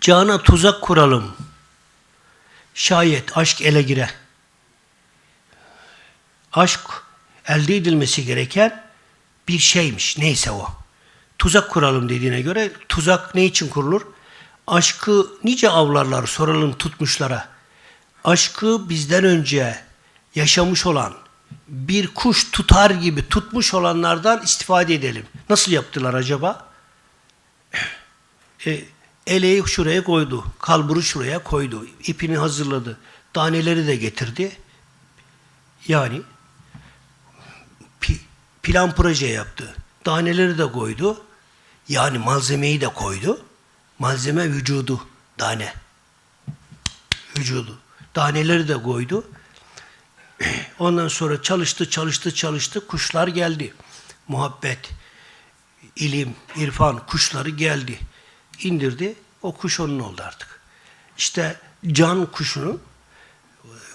Cana tuzak kuralım. Şayet aşk ele gire. Aşk elde edilmesi gereken bir şeymiş. Neyse o. Tuzak kuralım dediğine göre tuzak ne için kurulur? Aşkı nice avlarlar soralım tutmuşlara. Aşkı bizden önce yaşamış olan bir kuş tutar gibi tutmuş olanlardan istifade edelim. Nasıl yaptılar acaba? E, eleği şuraya koydu, kalburu şuraya koydu, ipini hazırladı, taneleri de getirdi. Yani plan proje yaptı. Taneleri de koydu. Yani malzemeyi de koydu. Malzeme vücudu, tane. Vücudu. Taneleri de koydu. Ondan sonra çalıştı, çalıştı, çalıştı. Kuşlar geldi. Muhabbet, ilim, irfan kuşları geldi. İndirdi. O kuş onun oldu artık. İşte can kuşunu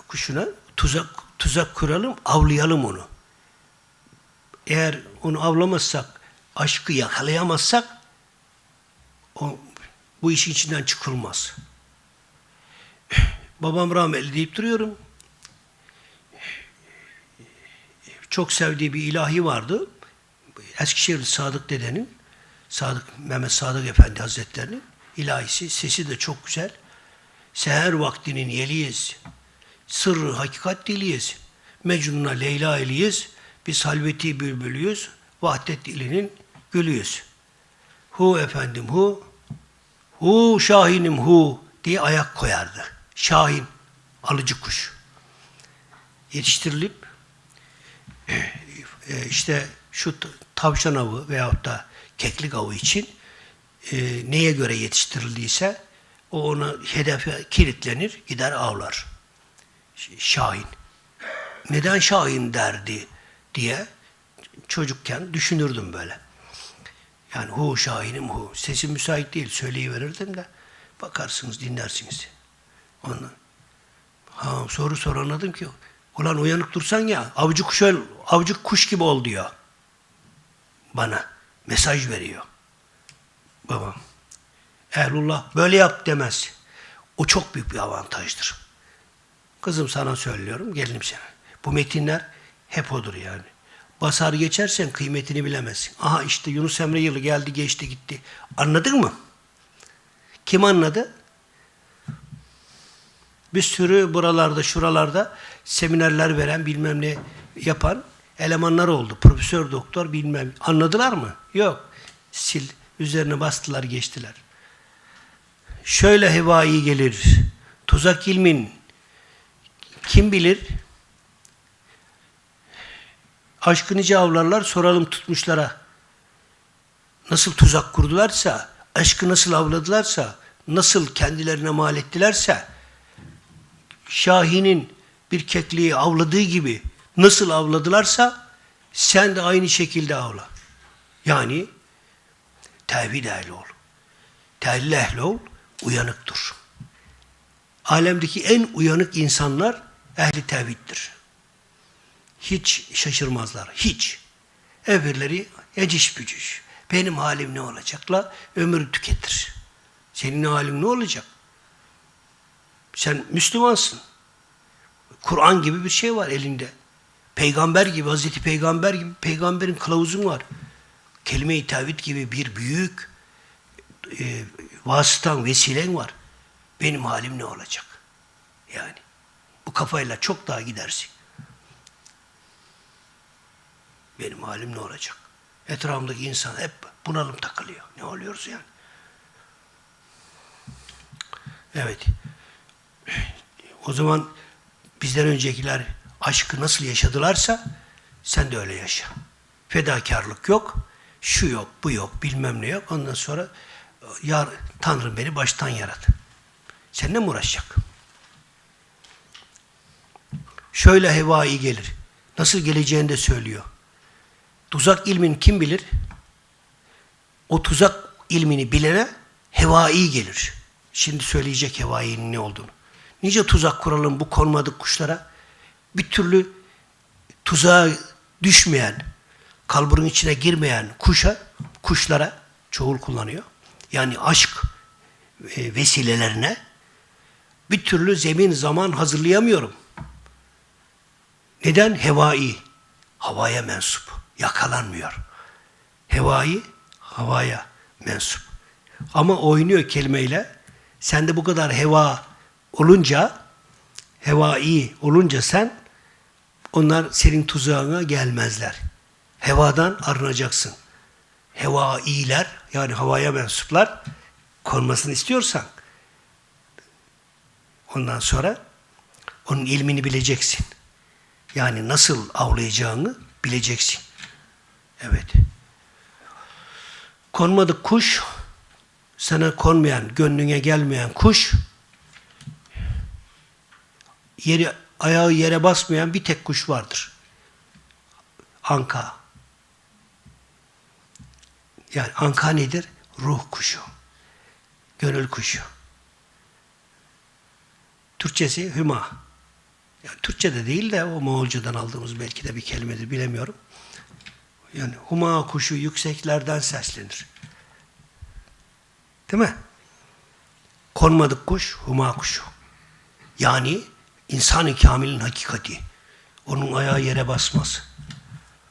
kuşuna tuzak tuzak kuralım, avlayalım onu. Eğer onu avlamazsak, aşkı yakalayamazsak o, bu işin içinden çıkılmaz. Babam rahmetli deyip duruyorum. Çok sevdiği bir ilahi vardı. Eskişehirli Sadık dedenin, Sadık Mehmet Sadık Efendi Hazretleri'nin ilahisi. Sesi de çok güzel. Seher vaktinin yeliyiz. Sırrı hakikat diliyiz. Mecnun'a Leyla eliyiz. Biz halveti bülbülüyüz. Vahdet dilinin gülüyüz. Hu efendim hu. Hu şahinim hu diye ayak koyardı. Şahin, alıcı kuş. Yetiştirilip e, işte şu tavşan avı veyahut da keklik avı için e, neye göre yetiştirildiyse o ona hedefe kilitlenir, gider avlar. Şahin. Neden Şahin derdi diye çocukken düşünürdüm böyle. Yani hu şahinim hu. Sesim müsait değil söyleyiverirdim de bakarsınız dinlersiniz. Ondan. Ha, soru sonra anladım ki ulan uyanık dursan ya avcı kuş, avcı kuş gibi ol diyor. Bana mesaj veriyor. Babam. Ehlullah böyle yap demez. O çok büyük bir avantajdır. Kızım sana söylüyorum, gelinim sana. Bu metinler hep odur yani. Basar geçersen kıymetini bilemezsin. Aha işte Yunus Emre yılı geldi geçti gitti. Anladın mı? Kim anladı? Bir sürü buralarda şuralarda seminerler veren bilmem ne yapan elemanlar oldu. Profesör doktor bilmem. Anladılar mı? Yok. Sil üzerine bastılar geçtiler. Şöyle hevai gelir. Tuzak ilmin kim bilir? Aşkı nice avlarlar soralım tutmuşlara. Nasıl tuzak kurdularsa, aşkı nasıl avladılarsa, nasıl kendilerine mal ettilerse, Şahin'in bir kekliği avladığı gibi nasıl avladılarsa sen de aynı şekilde avla. Yani tevhid ehli ol. Tevhid ehli ol, uyanık dur. Alemdeki en uyanık insanlar ehli tevhiddir. Hiç şaşırmazlar, hiç. Öbürleri eciş bücüş. Benim halim ne olacakla ömür tüketir. Senin halin ne olacak? Sen Müslümansın. Kur'an gibi bir şey var elinde. Peygamber gibi, Hazreti Peygamber gibi peygamberin kılavuzun var. Kelime-i tevhid gibi bir büyük e, vasıtan, vesilen var. Benim halim ne olacak? Yani bu kafayla çok daha gidersin. Benim halim ne olacak? Etrafımdaki insan hep bunalım takılıyor. Ne oluyoruz yani? Evet. O zaman bizden öncekiler aşkı nasıl yaşadılarsa sen de öyle yaşa. Fedakarlık yok, şu yok, bu yok, bilmem ne yok. Ondan sonra ya Tanrım beni baştan yaradı. Seninle mi uğraşacak? Şöyle hevai gelir. Nasıl geleceğini de söylüyor. Tuzak ilmin kim bilir? O tuzak ilmini bilene hevai gelir. Şimdi söyleyecek hevainin ne olduğunu. Nice tuzak kuralım bu konmadık kuşlara. Bir türlü tuzağa düşmeyen, kalburun içine girmeyen kuşa, kuşlara çoğul kullanıyor. Yani aşk e, vesilelerine bir türlü zemin zaman hazırlayamıyorum. Neden? Hevai. Havaya mensup. Yakalanmıyor. Hevai havaya mensup. Ama oynuyor kelimeyle. Sen de bu kadar heva olunca hevai olunca sen onlar senin tuzağına gelmezler. Hevadan arınacaksın. Hevailer yani havaya mensuplar konmasını istiyorsan ondan sonra onun ilmini bileceksin. Yani nasıl avlayacağını bileceksin. Evet. Konmadık kuş, sana konmayan, gönlüne gelmeyen kuş, yeri ayağı yere basmayan bir tek kuş vardır. Anka. Yani anka nedir? Ruh kuşu. Gönül kuşu. Türkçesi hüma. Yani Türkçe'de değil de o Moğolcadan aldığımız belki de bir kelimedir bilemiyorum. Yani huma kuşu yükseklerden seslenir. Değil mi? Konmadık kuş huma kuşu. Yani insan-ı kamilin hakikati. Onun ayağı yere basmaz.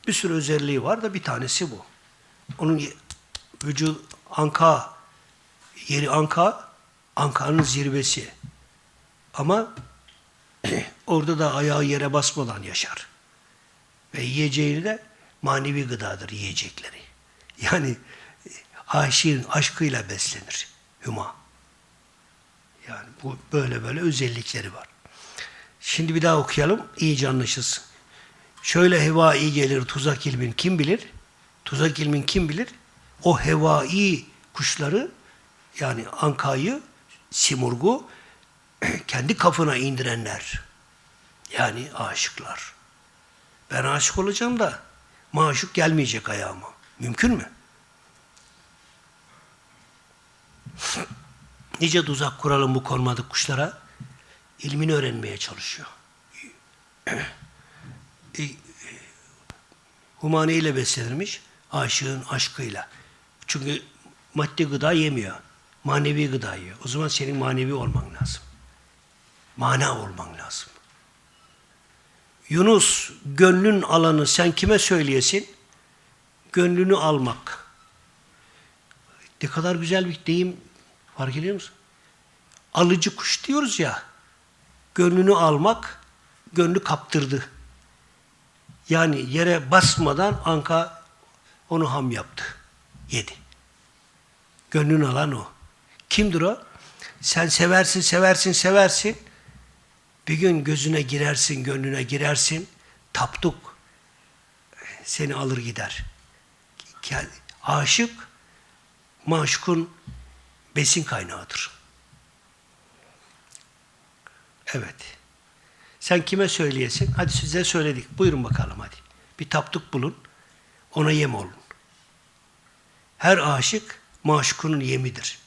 Bir sürü özelliği var da bir tanesi bu. Onun vücud anka, yeri anka, ankanın zirvesi. Ama orada da ayağı yere basmadan yaşar. Ve yiyeceğini de manevi gıdadır yiyecekleri. Yani aşığın aşkıyla beslenir hüma. Yani bu böyle böyle özellikleri var. Şimdi bir daha okuyalım, iyice anlaşılsın. Şöyle hevai gelir tuzak ilmin kim bilir? Tuzak ilmin kim bilir? O hevai kuşları yani ankayı, simurgu kendi kafına indirenler. Yani aşıklar. Ben aşık olacağım da maşuk gelmeyecek ayağıma. Mümkün mü? Nice tuzak kuralım bu konmadık kuşlara? İlmini öğrenmeye çalışıyor. Humane ile beslenirmiş, aşığın aşkıyla. Çünkü maddi gıda yemiyor, manevi gıda yiyor. O zaman senin manevi olman lazım. Mana olman lazım. Yunus, gönlün alanı sen kime söyleyesin? Gönlünü almak. Ne kadar güzel bir deyim fark ediyor musun? Alıcı kuş diyoruz ya, gönlünü almak, gönlü kaptırdı. Yani yere basmadan anka onu ham yaptı, yedi. Gönlünü alan o. Kimdir o? Sen seversin, seversin, seversin. Bir gün gözüne girersin, gönlüne girersin. Taptuk seni alır gider. Aşık maşukun besin kaynağıdır. Evet. Sen kime söyleyesin? Hadi size söyledik. Buyurun bakalım hadi. Bir taptuk bulun. Ona yem olun. Her aşık maşukunun yemidir.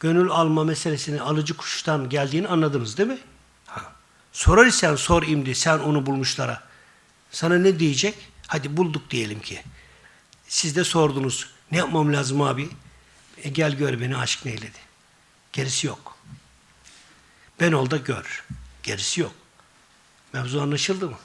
Gönül alma meselesini alıcı kuştan geldiğini anladınız değil mi? Ha. Sorar isen sor imdi sen onu bulmuşlara. Sana ne diyecek? Hadi bulduk diyelim ki. Siz de sordunuz. Ne yapmam lazım abi? E gel gör beni aşk neyledi. Gerisi yok. Ben ol da gör. Gerisi yok. Mevzu anlaşıldı mı?